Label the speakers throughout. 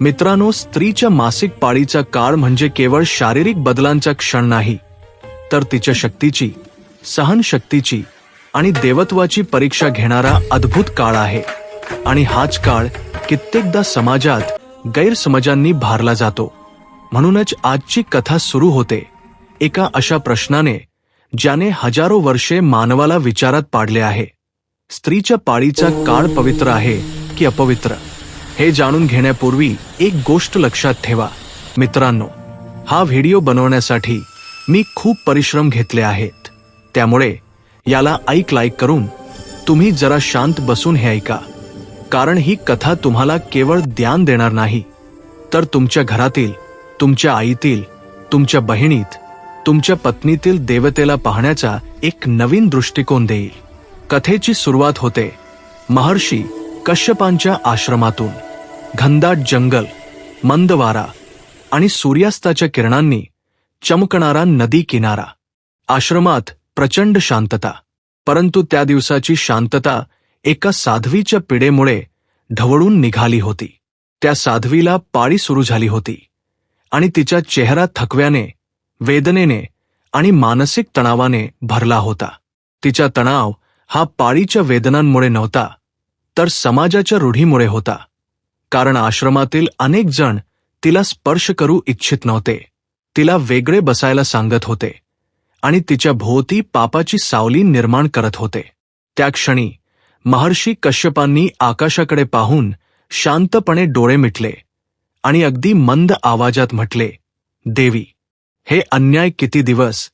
Speaker 1: मित्रांनो स्त्रीच्या मासिक पाळीचा काळ म्हणजे केवळ शारीरिक बदलांचा क्षण नाही तर तिच्या शक्तीची सहनशक्तीची आणि देवत्वाची परीक्षा घेणारा अद्भुत काळ आहे. आणि हाच काळ कित्येकदा समाजात गैरसमजांनी भारला जातो. म्हणूनच आजची कथा सुरू होते एका अशा प्रश्नाने ज्याने हजारो वर्षे मानवाला विचारात पाडले आहे. स्त्रीच्या पाळीचा काळ पवित्र आहे की अपवित्र? हे जाणून घेण्यापूर्वी एक गोष्ट लक्षात ठेवा. मित्रांनो हा व्हिडिओ बनवण्यासाठी मी खूप परिश्रम घेतले आहेत. त्यामुळे याला ऐक लाईक करून तुम्ही जरा शांत बसून हे ऐका. कारण ही कथा तुम्हाला केवळ ज्ञान देणार नाही. तर तुमच्या घरातील तुमच्या आईतील तुमच्या बहिणीत तुमच्या पत्नीतील देवतेला पाहण्याचा एक नवीन दृष्टिकोन देईल. कथेची सुरुवात होते महर्षी कश्यपांच्या आश्रमातून. घनदाट जंगल मंद वारा आणि सूर्यास्ताच्या किरणांनी चमकणारा नदी किनारा. आश्रमात प्रचंड शांतता परंतु त्या दिवसाची शांतता एका साध्वीच्या पिढेमुळे ढवळून निघाली होती. त्या साध्वीला पाळी सुरू झाली होती आणि तिचा चेहरा थकव्याने वेदनेने आणि मानसिक तणावाने भरला होता. तिचा तणाव हा पाळीच्या वेदनांमुळे नव्हता तर समाजाच्या रूढीमुळे होता. कारण आश्रमातील अनेक जण तिला स्पर्श करू इच्छित नव्हते. तिला वेगळे बसायला सांगत होते आणि तिच्या भोवती पापाची सावली निर्माण करत होते. त्या क्षणी महर्षी कश्यपांनी आकाशाकडे पाहून शांतपणे डोळे मिटले आणि अगदी मंद आवाजात म्हटले देवी हे अन्याय किती दिवस?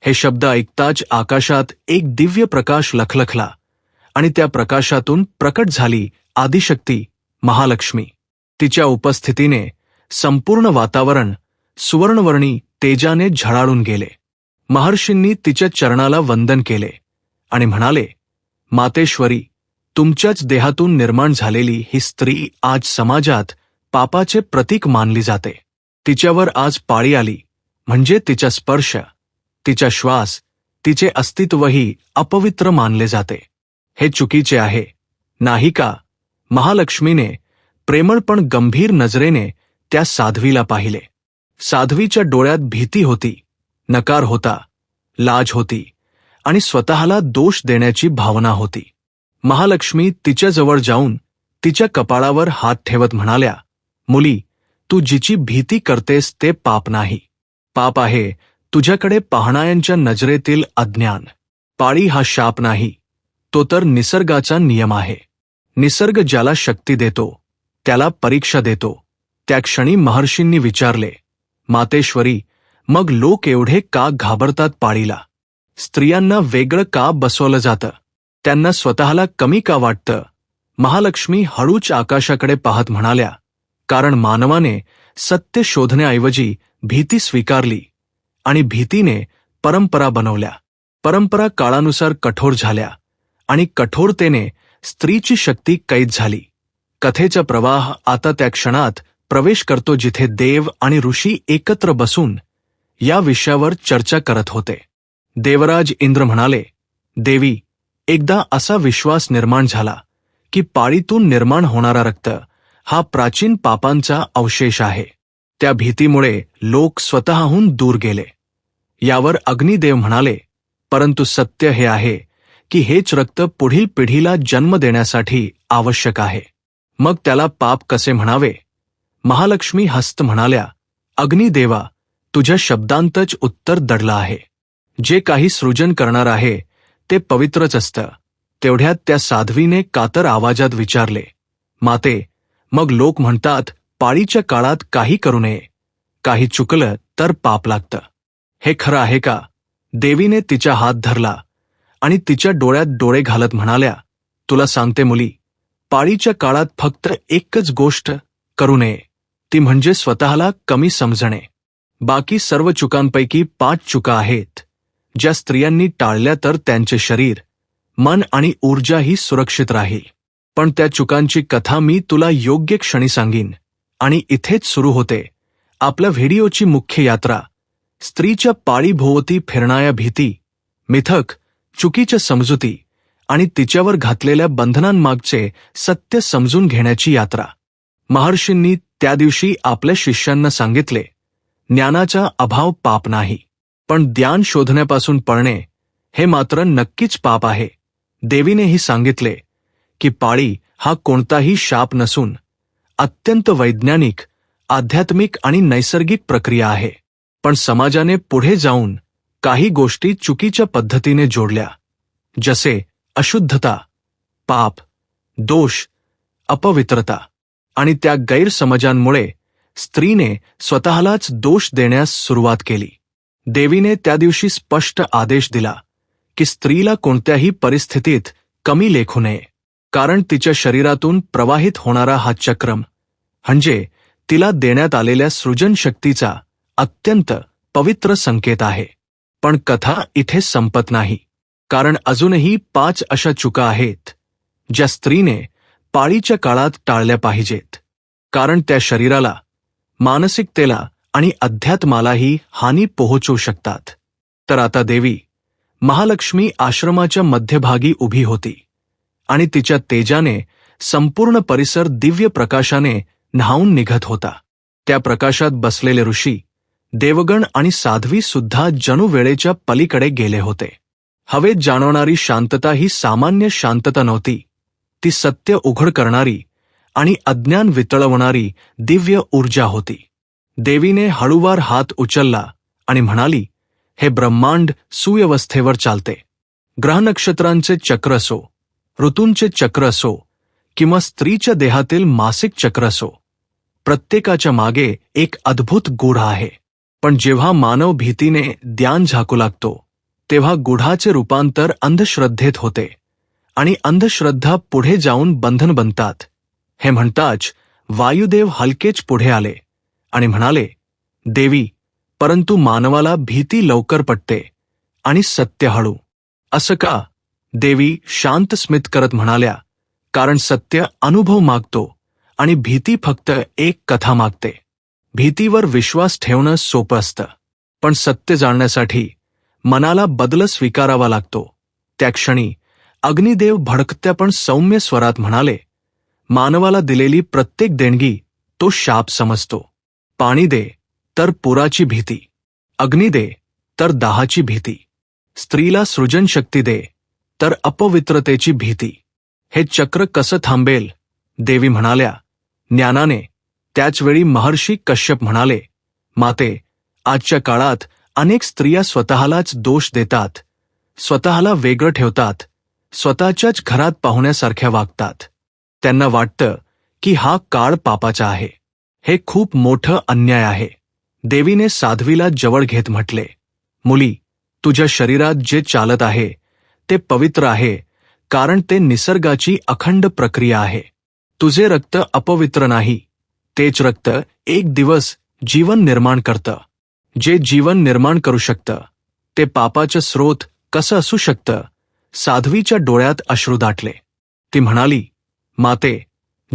Speaker 1: हे शब्द ऐकताच आकाशात एक दिव्य प्रकाश लखलखला आणि त्या प्रकाशातून प्रकट झाली आदिशक्ती महालक्ष्मी. तिच्या उपस्थितीने संपूर्ण वातावरण सुवर्णवर्णी तेजाने झळाळून गेले. महर्षींनी तिच्या चरणाला वंदन केले आणि म्हणाले मातेश्वरी तुमच्याच देहातून निर्माण झालेली ही स्त्री आज समाजात पापाचे प्रतीक मानली जाते. तिच्यावर आज पाळी आली म्हणजे तिचा स्पर्श तिचा श्वास तिचे अस्तित्वही अपवित्र मानले जाते. हे चुकीचे आहे नाही का? महालक्ष्मीने प्रेमळ पण गंभीर नजरेने त्या साध्वीला पाहिले. साध्वीच्या डोळ्यात भीती होती नकार होता लाज होती आणि स्वतःला दोष देण्याची भावना होती. महालक्ष्मी तिच्याजवळ जाऊन तिच्या कपाळावर हात ठेवत म्हणाल्या मुली तू जिची भीती करतेस ते पाप नाही. पाप आहे तुझ्याकडे पाहणायांच्या नजरेतील अज्ञान. पाळी हा शाप नाही तो तर निसर्गाचा नियम आहे. निसर्ग ज्याला शक्ती देतो त्याला परीक्षा देतो. त्या क्षणी महर्षींनी विचारले मातेश्वरी मग लोक एवढे का घाबरतात पाळीला? स्त्रियांना वेगळं का बसवलं जातं? त्यांना स्वतःला कमी का वाटतं? महालक्ष्मी हळूच आकाशाकडे पाहत म्हणाल्या कारण मानवाने सत्य शोधण्याऐवजी भीती स्वीकारली आणि भीतीने परंपरा बनवल्या. परंपरा काळानुसार कठोर झाल्या आणि कठोरतेने स्त्रीची शक्ती कैद झाली. कथेचा प्रवाह आता त्या क्षणात प्रवेश करतो जिथे देव आणि ऋषी एकत्र बसून या विषयावर चर्चा करत होते. देवराज इंद्र म्हणाले देवी एकदा असा विश्वास निर्माण झाला की पाळीतून निर्माण होणारा रक्त हा प्राचीन पापांचा अवशेष आहे. त्या भीतीमुळे लोक स्वतःहून दूर गेले. यावर अग्निदेव म्हणाले परंतु सत्य हे आहे की हेच रक्त पुढील पिढीला जन्म देण्यासाठी आवश्यक आहे. मग त्याला पाप कसे म्हणावे? महालक्ष्मी हस्त म्हणाल्या अग्निदेवा तुझ्या शब्दांतच उत्तर दडलं आहे. जे काही सृजन करणार आहे ते पवित्रच असतं. तेवढ्यात त्या साध्वीने कातर आवाजात विचारले माते मग लोक म्हणतात पाळीच्या काळात काही करू नये. काही चुकलं तर पाप लागतं. हे खरं आहे का? देवीने तिचा हात धरला आणि तिच्या डोळ्यात डोळे घालत म्हणाल्या तुला सांगते मुली पाळीच्या काळात फक्त एकच गोष्ट करू नये ती म्हणजे स्वतःला कमी समजणे. बाकी सर्व चुकांपैकी पाच चुका आहेत. ज्या स्त्रियांनी टाळल्या तर त्यांचे शरीर मन आणि ऊर्जाही सुरक्षित राहील. पण त्या चुकांची कथा मी तुला योग्य क्षणी सांगीन. आणि इथेच सुरू होते. आपल्या व्हिडिओची मुख्य यात्रा स्त्रीच्या पाळीभोवती फिरणाऱ्या भीती मिथक चुकीच्या समजुती आणि तिच्यावर घातलेल्या बंधनांमागचे सत्य समजून घेण्याची यात्रा. महर्षींनी त्या दिवशी आपल्या शिष्यांना सांगितले ज्ञानाचा अभाव पाप नाही पण ज्ञान शोधण्यापासून पळणे हे मात्र नक्कीच पाप आहे. देवीनेही सांगितले की पाळी हा कोणताही शाप नसून अत्यंत वैज्ञानिक आध्यात्मिक आणि नैसर्गिक प्रक्रिया आहे. पण समाजाने पुढे जाऊन काही गोष्टी चुकीच्या पद्धतीने जोडल्या जसे अशुद्धता पाप दोष अपवित्रता आणि त्या गैरसमजांमुळे स्त्रीने स्वतःलाच दोष देण्यास सुरुवात केली. देवीने त्या दिवशी स्पष्ट आदेश दिला की स्त्रीला कोणत्याही परिस्थितीत कमी लेखू नये कारण तिच्या शरीरातून प्रवाहित होणारा हा चक्रम म्हणजे तिला देण्यात आलेल्या सृजनशक्तीचा अत्यंत पवित्र संकेत आहे. पण कथा इथे संपत नाही. कारण अजूनही पाच अशा चुका आहेत ज्या स्त्रीने पाळीच्या काळात टाळल्या पाहिजेत. कारण त्या शरीराला मानसिकतेला आणि अध्यात्मालाही हानी पोहोचू शकतात. तर आता देवी महालक्ष्मी आश्रमाच्या मध्यभागी उभी होती आणि तिच्या तेजाने संपूर्ण परिसर दिव्य प्रकाशाने न्हावून निघत होता. त्या प्रकाशात बसलेले ऋषी देवगण आणि साध्वी सुद्धा जणू वेळेच्या पलीकडे गेले होते. हवेत जाणवणारी शांतता ही सामान्य शांतता नव्हती. ती सत्य उघड करणारी आणि अज्ञान वितळवणारी दिव्य ऊर्जा होती. देवीने हळूवार हात उचलला आणि म्हणाली हे ब्रह्मांड सुव्यवस्थेवर चालते. ग्रहनक्षत्रांचे चक्र असो ऋतूंचे चक्र असो किंवा स्त्रीच्या देहातील मासिक चक्र असो प्रत्येकाच्या मागे एक अद्भुत गूढ आहे. पण जेव्हा मानव भीतीने ध्यान झाकू लागतो तेव्हा गुढाचे रूपांतर अंधश्रद्धेत होते आणि अंधश्रद्धा पुढे जाऊन बंधन बनतात. हे म्हणताच वायुदेव हलकेच पुढे आले आणि म्हणाले देवी परंतु मानवाला भीती लवकर पटते आणि सत्य हळू. असं का? देवी शांत स्मित करत म्हणाल्या कारण सत्य अनुभव मागतो आणि भीती फक्त एक कथा मागते. भीतीवर विश्वास ठेवणं सोपं असतं. पण सत्य जाणण्यासाठी मनाला बदल स्वीकारावा लागतो. त्या क्षणी अग्निदेव भडकत्या पण सौम्य स्वरात म्हणाले मानवाला दिलेली प्रत्येक देणगी तो शाप समजतो. पाणी दे तर पुराची भीती. अग्नी दे तर दाहाची भीती. स्त्रीला सृजनशक्ती दे तर अपवित्रतेची भीती. हे चक्र कसं थांबेल? देवी म्हणाल्या ज्ञानाने त्याचवेळी महर्षी कश्यप म्हणाले माते आजच्या काळात अनेक स्त्रिया स्वतःलाच दोष देतात स्वतःला वेगळं ठेवतात स्वतःच्याच घरात पाहुण्यासारख्या वागतात. त्यांना वाटतं की हा काळ पापाचा आहे. हे खूप मोठं अन्याय आहे. देवीने साध्वीला जवळ घेत म्हटले मुली तुझ्या शरीरात जे चालत आहे ते पवित्र आहे कारण ते निसर्गाची अखंड प्रक्रिया आहे. तुझे रक्त अपवित्र नाही. तेच रक्त एक दिवस जीवन निर्माण करतं. जे जीवन निर्माण करू शकतं ते पापाचं स्रोत कसं असू शकतं साध्वीच्या डोळ्यात अश्रू दाटले. ती म्हणाली माते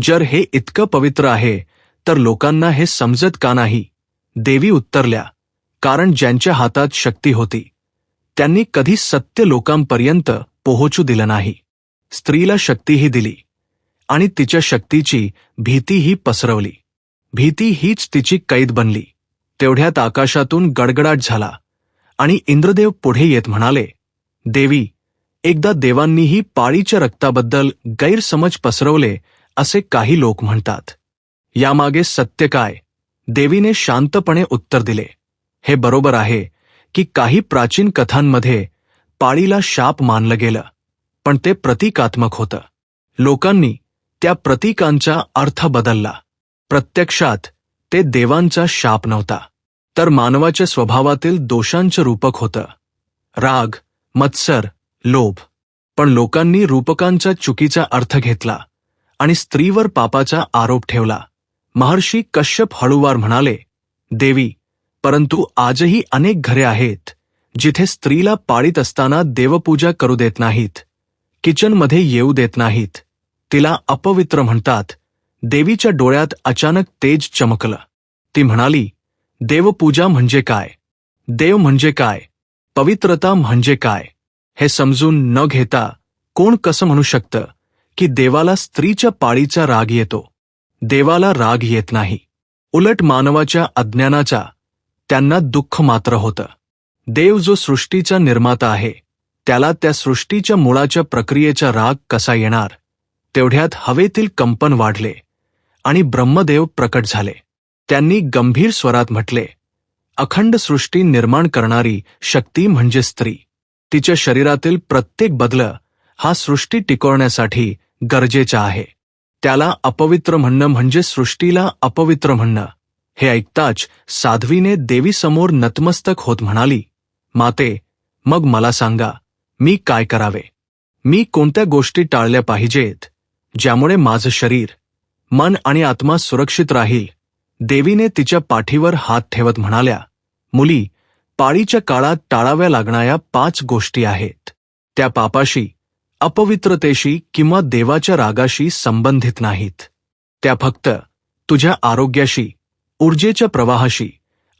Speaker 1: जर हे इतकं पवित्र आहे तर लोकांना हे समजत का नाही देवी उत्तरल्या कारण ज्यांच्या हातात शक्ती होती त्यांनी कधी सत्य लोकांपर्यंत पोहोचू दिलं नाही. स्त्रीला शक्तीही दिली आणि तिच्या शक्तीची भीतीही पसरवली. भीती हीच तिची कैद बनली. तेवढ्यात आकाशातून गडगडाट झाला आणि इंद्रदेव पुढे येत म्हणाले देवी एकदा देवांनीही पाळीच्या रक्ताबद्दल गैरसमज पसरवले असे काही लोक म्हणतात. यामागे सत्य काय देवीने शांतपणे उत्तर दिले हे बरोबर आहे की काही प्राचीन कथांमध्ये पाळीला शाप मानलं गेलं पण ते प्रतिकात्मक होतं. लोकांनी त्या प्रतीकांचा अर्थ बदलला. प्रत्यक्षात ते देवांचा शाप नव्हता तर मानवाच्या स्वभावातील दोषांचं रूपक होतं. राग मत्सर लोभ. पण लोकांनी रूपकांचा चुकीचा अर्थ घेतला आणि स्त्रीवर पापाचा आरोप ठेवला. महर्षी कश्यप हळूवार म्हणाले देवी परंतु आजही अनेक घरे आहेत जिथे स्त्रीला पाळीत असताना देवपूजा करू देत नाहीत. किचनमध्ये येऊ देत नाहीत. तिला अपवित्र म्हणतात. देवीच्या डोळ्यात अचानक तेज चमकलं. ती म्हणाली देवपूजा म्हणजे काय? देव म्हणजे काय? पवित्रता म्हणजे काय? हे समजून न घेता कोण कसं म्हणू शकतं की देवाला स्त्रीच्या पाळीचा राग येतो? देवाला राग येत नाही. उलट मानवाच्या अज्ञानाचा त्यांना दुःख मात्र होतं. देव जो सृष्टीचा निर्माता आहे त्याला त्या सृष्टीच्या मुळाच्या प्रक्रियेचा राग कसा येणार? तेवढ्यात हवेतील कंपन वाढले. आणि ब्रह्मदेव प्रकट झाले. त्यांनी गंभीर स्वरात म्हटले अखंड सृष्टी निर्माण करणारी शक्ती म्हणजे स्त्री. तिच्या शरीरातील प्रत्येक बदल हा सृष्टी टिकवण्यासाठी गरजेचा आहे. त्याला अपवित्र म्हणणं म्हणजे सृष्टीला अपवित्र म्हणणं. हे ऐकताच साध्वीने देवीसमोर नतमस्तक होत म्हणाली माते मग मला सांगा मी काय करावे? मी कोणत्या गोष्टी टाळल्या पाहिजेत ज्यामुळे माझं शरीर मन आणि आत्मा सुरक्षित राहील. देवीने तिच्या पाठीवर हात ठेवत म्हणाल्या मुली पाळीच्या काळात टाळाव्या लागणाऱ्या पाच गोष्टी आहेत. त्या पापाशी अपवित्रतेशी किंवा देवाच्या रागाशी संबंधित नाहीत. त्या फक्त तुझ्या आरोग्याशी ऊर्जेच्या प्रवाहाशी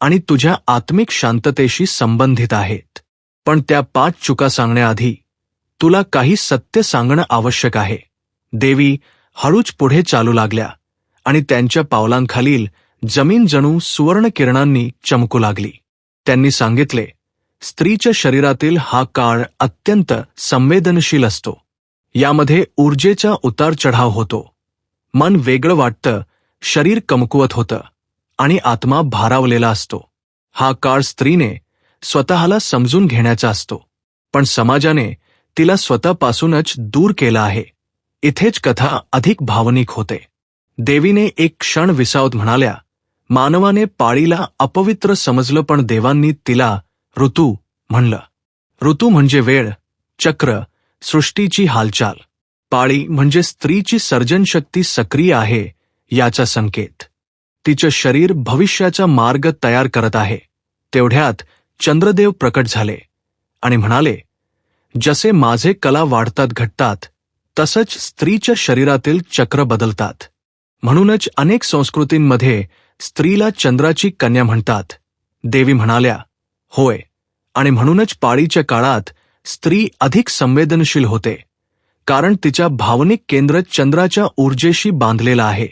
Speaker 1: आणि तुझ्या आत्मिक शांततेशी संबंधित आहेत. पण त्या पाच चुका सांगण्याआधी तुला काही सत्य सांगणं आवश्यक आहे. देवी हळूच पुढे चालू लागल्या आणि त्यांच्या पावलांखालील जमीन जणू सुवर्ण किरणांनी चमकू लागली. त्यांनी सांगितले स्त्रीच्या शरीरातील हा काळ अत्यंत संवेदनशील असतो. यामध्ये ऊर्जेचा उतार चढाव होतो. मन वेगळं वाटतं शरीर कमकुवत होतं आणि आत्मा भारावलेला असतो. हा काळ स्त्रीने स्वतःला समजून घेण्याचा असतो. पण समाजाने तिला स्वतःपासूनच दूर केला आहे. इथेच कथा अधिक भावनिक होते. देवीने एक क्षण विसावत म्हणाल्या मानवाने पाळीला अपवित्र समजलं पण देवांनी तिला ऋतू म्हणलं. ऋतू म्हणजे वेळ चक्र सृष्टीची हालचाल. पाळी म्हणजे स्त्रीची सर्जनशक्ती सक्रिय आहे याचा संकेत. तिचं शरीर भविष्याचा मार्ग तयार करत आहे. तेवढ्यात चंद्रदेव प्रकट झाले आणि म्हणाले जसे माझे कला वाढतात घटतात तसंच स्त्रीच्या शरीरातील चक्र बदलतात. म्हणूनच अनेक संस्कृतींमध्ये स्त्रीला चंद्राची कन्या म्हणतात. देवी म्हणाल्या होय. आणि म्हणूनच पाळीच्या काळात स्त्री अधिक संवेदनशील होते. कारण तिच्या भावनिक केंद्र चंद्राच्या ऊर्जेशी बांधलेलं आहे.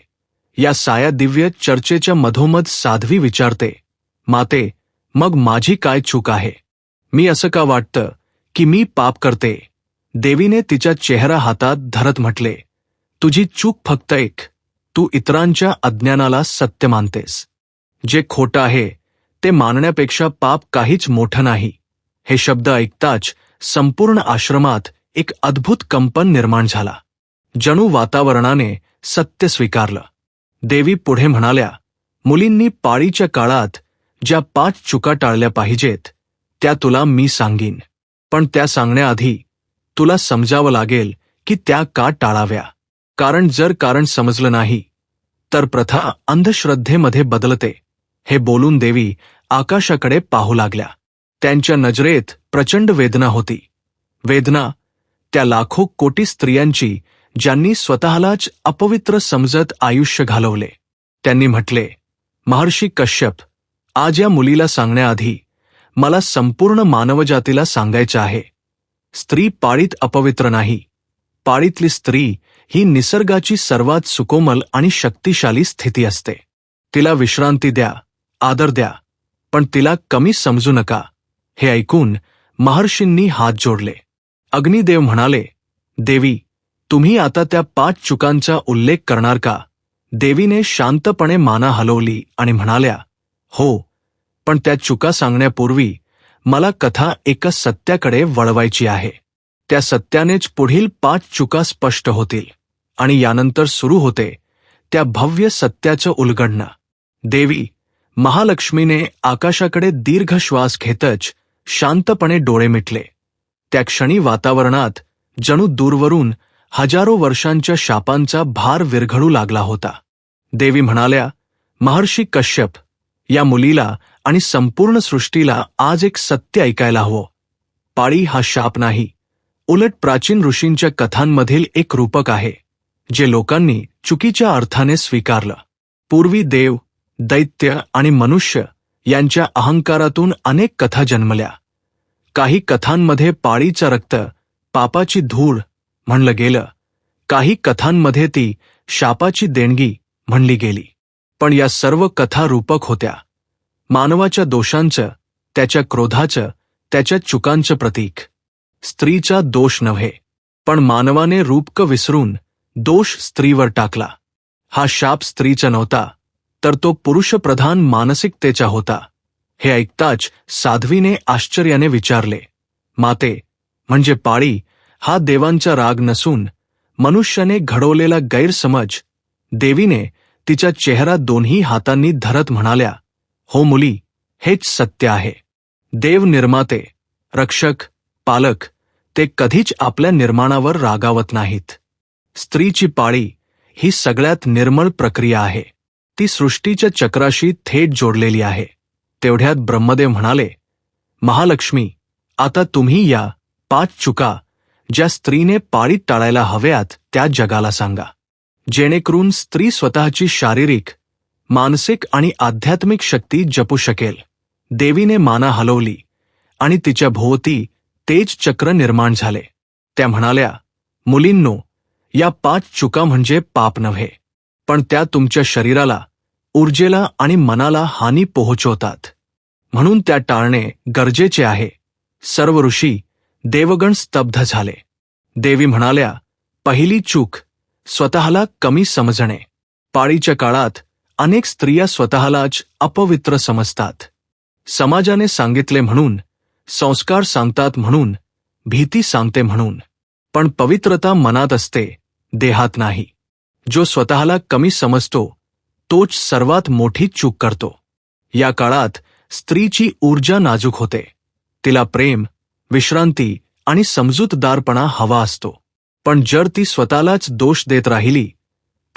Speaker 1: या साया दिव्य चर्चेच्या मधोमध साध्वी विचारते माते मग माझी काय चूक आहे? मी असं का वाटतं की मी पाप करते? देवीने तिच्या चेहरा हातात धरत म्हटले तुझी चूक फक्त एक. तू इतरांच्या अज्ञानाला सत्य मानतेस. जे खोटं आहे ते मानण्यापेक्षा पाप काहीच मोठं नाही. हे शब्द ऐकताच संपूर्ण आश्रमात एक अद्भुत कंपन निर्माण झाला. जणू वातावरणाने सत्य स्वीकारलं. देवी पुढे म्हणाल्या मुलींनी पाळीच्या काळात ज्या पाच चुका टाळल्या पाहिजेत त्या तुला मी सांगीन. पण त्या सांगण्याआधी तुला समजावं लागेल की त्या का टाळाव्या. कारण जर कारण समजलं नाही तर प्रथा अंधश्रद्धेमध्ये बदलते. हे बोलून देवी आकाशाकडे पाहू लागल्या. त्यांच्या नजरेत प्रचंड वेदना होती. वेदना त्या लाखो कोटी स्त्रियांची ज्यांनी स्वतःलाच अपवित्र समजत आयुष्य घालवले. त्यांनी म्हटले महर्षी कश्यप आज या मुलीला सांगण्याआधी मला संपूर्ण मानवजातीला सांगायचं आहे. स्त्री पाळीत अपवित्र नाही. पाळीतली स्त्री ही निसर्गाची सर्वात सुकोमल आणि शक्तिशाली स्थिती असते. तिला विश्रांती द्या आदर द्या पण तिला कमी समजू नका. हे ऐकून महर्षींनी हात जोडले. अग्निदेव म्हणाले देवी तुम्ही आता त्या पाच चुकांचा उल्लेख करणार का? देवीने शांतपणे माना हलवली आणि म्हणाल्या हो पण त्या चुका सांगण्यापूर्वी मला कथा एका सत्याकडे वळवायची आहे. त्या सत्यानेच पुढील पाच चुका स्पष्ट होतील. आणि यानंतर सुरू होते त्या भव्य सत्याचं उलगडणं. देवी महालक्ष्मीने आकाशाकडे दीर्घ श्वास घेतच शांतपणे डोळे मिटले. त्या क्षणी वातावरणात जणू दूरवरून हजारो वर्षांच्या शापांचा भार विरघळू लागला होता. देवी म्हणाल्या महर्षी कश्यप या मुलीला आणि संपूर्ण सृष्टीला आज एक सत्य ऐकायला हवं. पाळी हा शाप नाही. उलट प्राचीन ऋषींच्या कथांमधील एक रूपक आहे जे लोकांनी चुकीच्या अर्थाने स्वीकारलं. पूर्वी देव दैत्य आणि मनुष्य यांच्या अहंकारातून अनेक कथा जन्मल्या. काही कथांमध्ये पाळीचं रक्त पापाची धूळ म्हणलं गेलं. काही कथांमध्ये ती शापाची देणगी म्हणली गेली. पण या सर्व कथा रूपक होत्या. मानवाच्या दोषांचं, त्याच्या क्रोधाचं, त्याच्या चुकांचं प्रतीक. स्त्रीचा दोष नव्हे, पण मानवाने रूपक विसरून दोष स्त्रीवर टाकला. हा शाप स्त्रीचा नव्हता, तर तो पुरुषप्रधान मानसिकतेचा होता. हे ऐकताच साध्वीने आश्चर्याने विचारले, माते, म्हणजे पाळी, हा देवांचा राग नसून मनुष्याने घडवलेला गैरसमज, देवीने तिचा चेहरा दोन्ही हातांनी धरत म्हणाल्या हो मुली हेच सत्य आहे. देव निर्माते रक्षक पालक ते कधीच आपल्या निर्माणावर रागावत नाहीत. स्त्रीची पाळी ही सगळ्यात निर्मळ प्रक्रिया आहे. ती सृष्टीच्या चक्राशी थेट जोडलेली आहे. तेवढ्यात ब्रह्मदेव म्हणाले महालक्ष्मी आता तुम्ही या पाच चुका ज्या स्त्रीने पाळीत टाळायला हव्यात त्या जगाला सांगा. जेणेकरून स्त्री स्वतःची शारीरिक मानसिक आणि आध्यात्मिक शक्ती जपू शकेल. देवीने माना हलवली आणि तिच्या भोवती तेज चक्र निर्माण झाले. त्या म्हणाल्या मुलींनो या पाच चुका म्हणजे पाप नव्हे पण त्या तुमच्या शरीराला ऊर्जेला आणि मनाला हानी पोहोचवतात. म्हणून त्या टाळणे गरजेचे आहे. सर्व ऋषी देवगण स्तब्ध झाले. देवी म्हणाल्या पहिली चूक स्वतःला कमी समजणे. पाळीच्या काळात अनेक स्त्रिया स्वतःलाच अपवित्र समजतात. समाजाने सांगितले म्हणून संस्कार सांगतात म्हणून भीती सांगते म्हणून. पण पवित्रता मनात असते देहात नाही. जो स्वतःला कमी समजतो तोच सर्वात मोठी चूक करतो. या काळात स्त्रीची ऊर्जा नाजूक होते. तिला प्रेम विश्रांती आणि समजूतदारपणा हवा असतो. पण जर ती स्वतःलाच दोष देत राहिली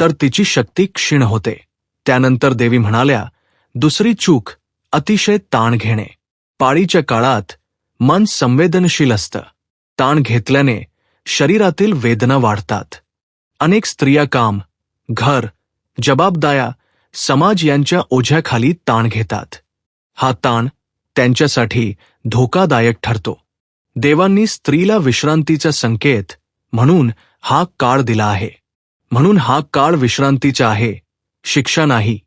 Speaker 1: तर तिची शक्ती क्षीण होते. त्यानंतर देवी म्हणाल्या दुसरी चूक अतिशय ताण घेणे. पाळीच्या काळात मन संवेदनशील असतं. ताण घेतल्याने शरीरातील वेदना वाढतात. अनेक स्त्रिया काम घर जबाबदाया समाज यांच्या ओझ्याखाली ताण घेतात. हा ताण त्यांच्यासाठी धोकादायक ठरतो. देवांनी स्त्रीला विश्रांतीचा संकेत म्हणून हा काळ दिला आहे. म्हणून हा काळ विश्रांतीचा आहे. शिक्षा नाही.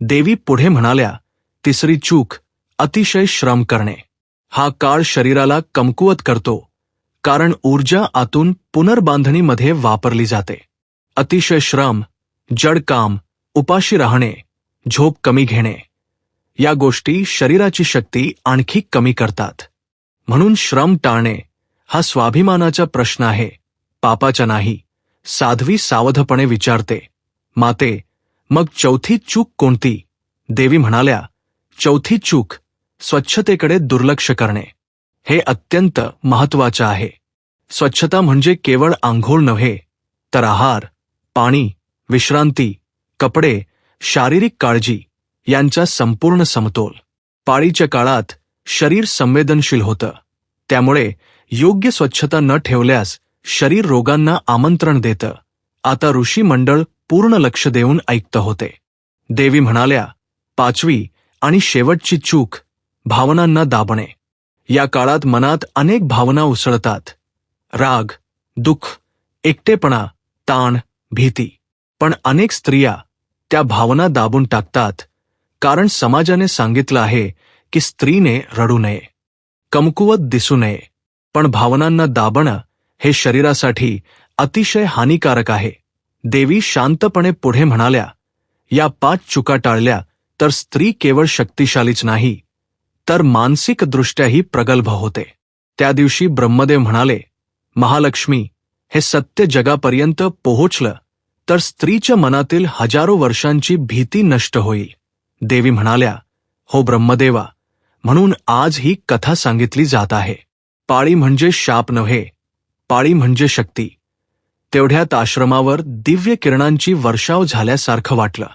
Speaker 1: देवी पुढे म्हणाल्या तिसरी चूक अतिशय श्रम करणे. हा काळ शरीराला कमकुवत करतो कारण ऊर्जा आतून पुनर्बांधणीमध्ये वापरली जाते. अतिशय श्रम जड काम उपाशी राहणे झोप कमी घेणे या गोष्टी शरीराची शक्ती आणखी कमी करतात. म्हणून श्रम टाळणे हा स्वाभिमानाचा प्रश्न आहे. पापाचा नाही साध्वी सावधपणे विचारते माते मग चौथी चूक कोणती? देवी म्हणाल्या चौथी चूक स्वच्छतेकडे दुर्लक्ष करणे. हे अत्यंत महत्वाचं आहे. स्वच्छता म्हणजे केवळ आंघोळ नव्हे तर आहार पाणी विश्रांती कपडे शारीरिक काळजी यांचा संपूर्ण समतोल. पाळीच्या काळात शरीर संवेदनशील होतं. त्यामुळे योग्य स्वच्छता न ठेवल्यास शरीर रोगांना आमंत्रण देतं. आता ऋषी मंडळ पूर्ण लक्ष देऊन ऐकत होते. देवी म्हणाल्या पाचवी आणि शेवटची चूक भावनांना दाबणे. या काळात मनात अनेक भावना उसळतात. राग दुःख एकटेपणा ताण भीती. पण अनेक स्त्रिया त्या भावना दाबून टाकतात. कारण समाजाने सांगितलं आहे की स्त्रीने रडू नये. कमकुवत दिसू नये. पण भावनांना दाबणं हे शरीरासाठी अतिशय हानिकारक आहे. देवी शांतपणे पुढे म्हणाल्या या पाच चुका टाळल्या तर स्त्री केवळ शक्तिशालीच नाही तर मानसिकदृष्ट्याही प्रगल्भ होते. त्या दिवशी ब्रह्मदेव म्हणाले महालक्ष्मी हे सत्य जगापर्यंत पोहोचलं तर स्त्रीच्या मनातील हजारो वर्षांची भीती नष्ट होईल. देवी म्हणाल्या हो ब्रह्मदेवा म्हणून आज ही कथा सांगितली जात आहे. पाळी म्हणजे शाप नव्हे पाळी म्हणजे शक्ती. तेवढ्यात आश्रमावर दिव्य किरणांची वर्षाव झाल्यासारखं वाटलं.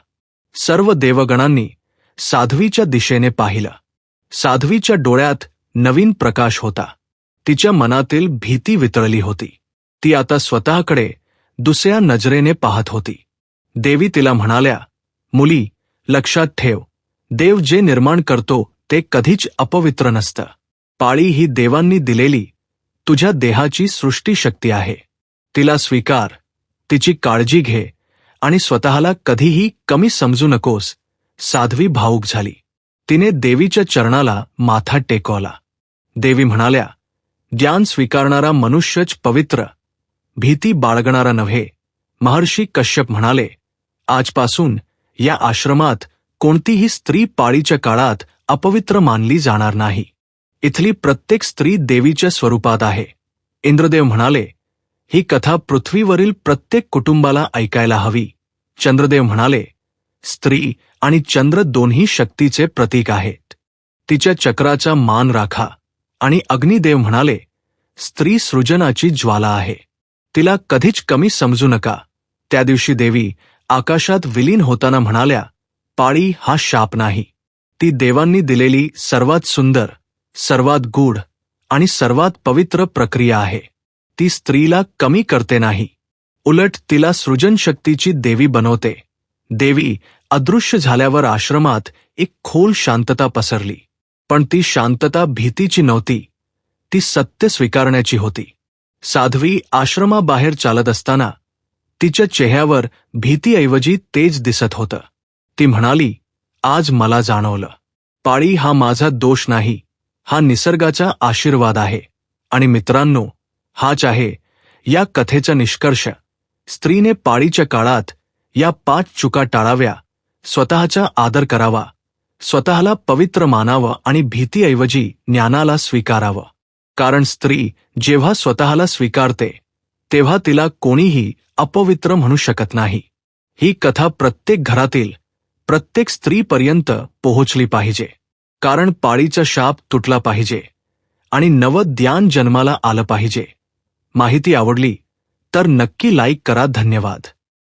Speaker 1: सर्व देवगणांनी साध्वीच्या दिशेने पाहिलं. साध्वीच्या डोळ्यात नवीन प्रकाश होता. तिच्या मनातील भीती वितळली होती. ती आता स्वतःकडे दुसऱ्या नजरेने पाहत होती. देवी तिला म्हणाल्या मुली लक्षात ठेव. देव जे निर्माण करतो ते कधीच अपवित्र नसतं. पाळी ही देवांनी दिलेली तुझ्या देहाची सृष्टीशक्ती आहे. तिला स्वीकार तिची काळजी घे आणि स्वतःला कधीही कमी समजू नकोस साध्वी भाऊक झाली. तिने देवीच्या चरणाला माथा टेकवला. देवी म्हणाल्या ज्ञान स्वीकारणारा मनुष्यच पवित्र भीती बाळगणारा नव्हे. महर्षी कश्यप म्हणाले आजपासून या आश्रमात कोणतीही स्त्री पाळीच्या काळात अपवित्र मानली जाणार नाही. इथली प्रत्येक स्त्री देवीच्या स्वरूपात आहे. इंद्रदेव म्हणाले ही कथा पृथ्वीवरील प्रत्येक कुटुंबाला ऐकायला हवी. चंद्रदेव म्हणाले स्त्री आणि चंद्र दोन्ही शक्तीचे प्रतीक आहेत. तिच्या चक्राचा मान राखा. आणि अग्निदेव म्हणाले स्त्री सृजनाची ज्वाला आहे. तिला कधीच कमी समजू नका. त्या दिवशी देवी आकाशात विलीन होताना म्हणाल्या पाळी हा शाप नाही. ती देवांनी दिलेली सर्वात सुंदर सर्वात गूढ आणि सर्वात पवित्र प्रक्रिया आहे. ती स्त्रीला कमी करते नाही. उलट तिला सृजनशक्तीची देवी बनवते. देवी अदृश्य झाल्यावर आश्रमात एक खोल शांतता पसरली. पण ती शांतता भीतीची नव्हती. ती सत्य स्वीकारण्याची होती. साध्वी आश्रमाबाहेर चालत असताना तिच्या चेहऱ्यावर भीतीऐवजी तेज दिसत होतं. ती म्हणाली आज मला जाणवलं. पाळी हा माझा दोष नाही. हा निसर्गाचा आशीर्वाद आहे. आणि मित्रांनो हाच आहे या कथेचा निष्कर्ष. स्त्रीने पाळीच्या काळात या पाच चुका टाळाव्या स्वतःचा आदर करावा स्वतःला पवित्र मानावं आणि भीतीऐवजी ज्ञानाला स्वीकारावं. कारण स्त्री जेव्हा स्वतःला स्वीकारते तेव्हा तिला कोणीही अपवित्र म्हणू शकत नाही. ही कथा प्रत्येक घरातील प्रत्येक स्त्रीपर्यंत पोहोचली पाहिजे. कारण पाळीचा शाप तुटला पाहिजे आणि नवं ज्ञान जन्माला आलं पाहिजे. माहिती आवडली तर नक्की लाईक करा धन्यवाद.